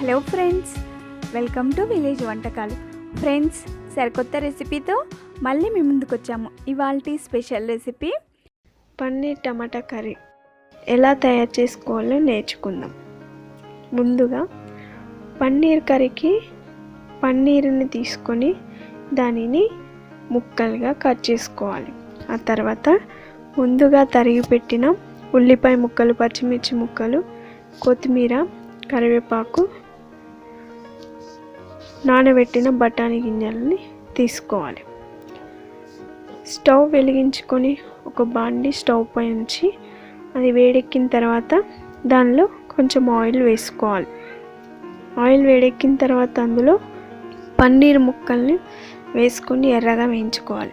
Hello friends welcome to village వంటకాలు friends సరికొత్త రెసిపీతో మళ్ళీ మీ ముందుకు వచ్చాము ఇవాళ special recipe paneer tomato curry. ఎలా తయారు చేసుకోవాలో నేర్చుకుందాం. ముందుగా పన్నీర్ కర్రీకి పన్నీరుని తీసుకొని దానిని ముక్కలుగా కట్ చేసుకోవాలి. ఆ తర్వాత ముందుగా తరిగి పెట్టిన ఉల్లిపాయ ముక్కలు పచ్చిమిర్చి ముక్కలు కొత్తిమీర కరివేపాకు నానబెట్టిన బఠానీ గింజలని తీసుకోవాలి. స్టవ్ వెలిగించుకొని ఒక బాండి స్టవ్ పై ఉంచి అది వేడెక్కిన తర్వాత దానిలో కొంచెం ఆయిల్ వేసుకోవాలి. ఆయిల్ వేడెక్కిన తర్వాత అందులో పన్నీర్ ముక్కల్ని వేసుకొని ఎర్రగా వేయించుకోవాలి.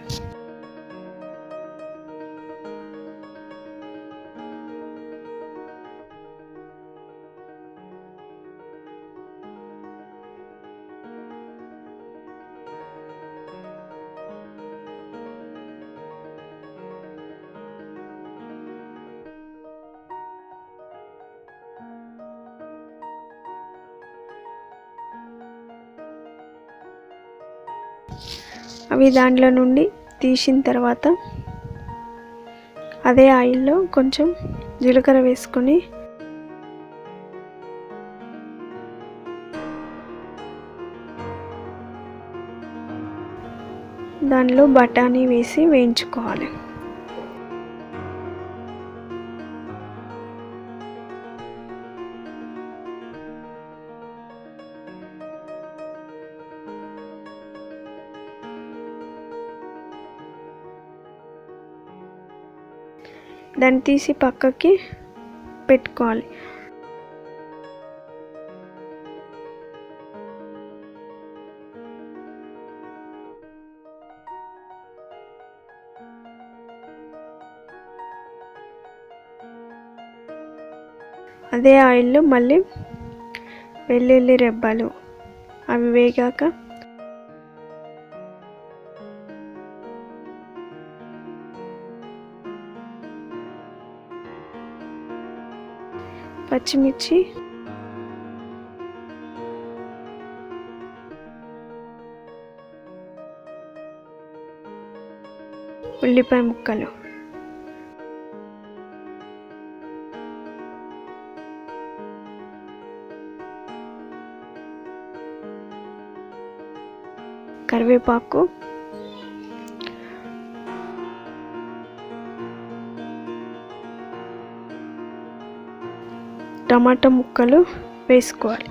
అవి దాంట్లో నుండి తీసిన తర్వాత అదే ఆయిల్లో కొంచెం జీలకర్ర వేసుకొని దానిలో బఠానీ వేసి వేయించుకోవాలి. దాన్ని తీసి పక్కకి పెట్టుకోవాలి. అదే ఆయిల్లో మళ్ళీ వెల్లుల్లి రెబ్బలు అవి వేగాక పచ్చిమిర్చి. ఉల్లిపాయ ముక్కలు. కరివేపాకు. టమాటా ముక్కలు వేసుకోవాలి.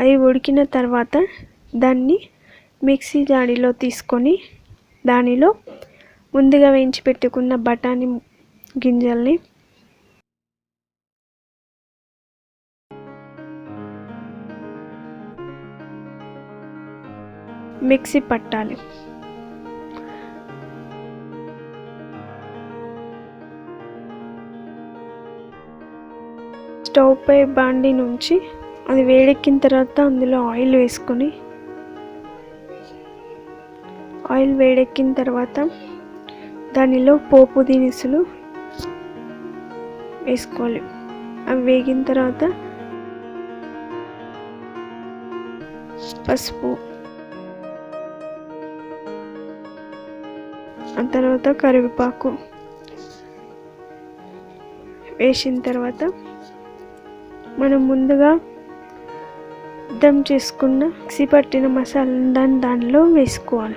అవి ఉడికిన తర్వాత దాన్ని మిక్సీ జాడీలో తీసుకొని దానిలో ముందుగా వేయించి పెట్టుకున్న బఠానీ గింజల్ని మిక్సీ పట్టాలి. స్టవ్ పై బాండి నుంచి అది వేడెక్కిన తర్వాత అందులో ఆయిల్ వేసుకొని ఆయిల్ వేడెక్కిన తర్వాత దానిలో పోపు దినుసులు వేసుకోవాలి. అవి వేగిన తర్వాత పసుపు తర్వాత కరివేపాకు వేసిన తర్వాత మనం ముందుగా దమ్ చేసుకున్న మిక్సీ పట్టిన మసాలా దాన్ని దానిలో వేసుకోవాలి.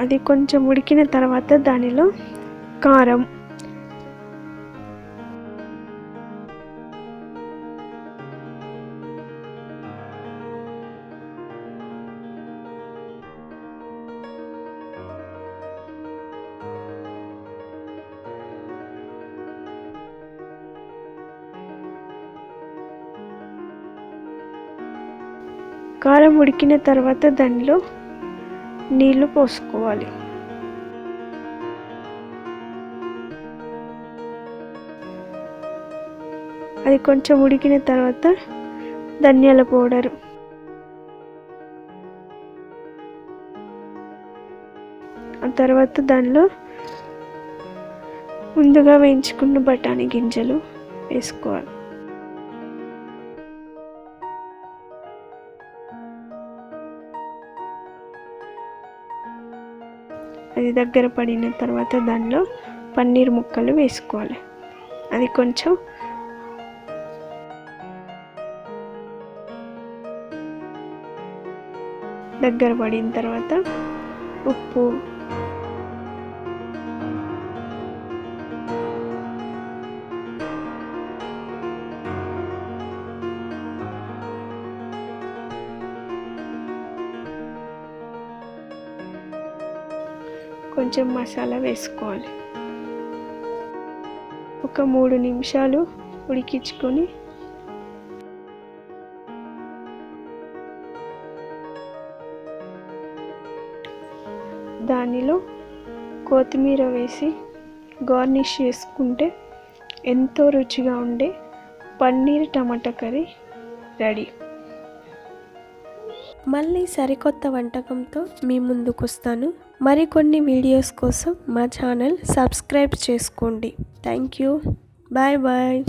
అది కొంచెం ఉడికిన తర్వాత దానిలో కారం కారం ఉడికిన తర్వాత దానిలో నీళ్ళు పోసుకోవాలి. అది కొంచెం ఉడికిన తర్వాత ధనియాల పౌడరు. ఆ తర్వాత దానిలో ముందుగా వేయించుకున్న బఠానీ గింజలు వేసుకోవాలి. అది దగ్గర పడిన తర్వాత దానిలో పన్నీర్ ముక్కలు వేసుకోవాలి. అది కొంచెం దగ్గర పడిన తర్వాత ఉప్పు కొంచెం మసాలా వేసుకోవాలి. ఒక మూడు నిమిషాలు ఉడికించుకొని దానిలో కొత్తిమీర వేసి గార్నిష్ చేసుకుంటే ఎంతో రుచిగా ఉండే పన్నీర్ టమాటా కర్రీ రెడీ. మళ్ళీ సరికొత్త వంటకంతో మీ ముందుకు వస్తాను మరికొన్ని వీడియోస్ కోసం మా ఛానల్ సబ్స్క్రైబ్ చేసుకోండి. Thank you. Bye bye.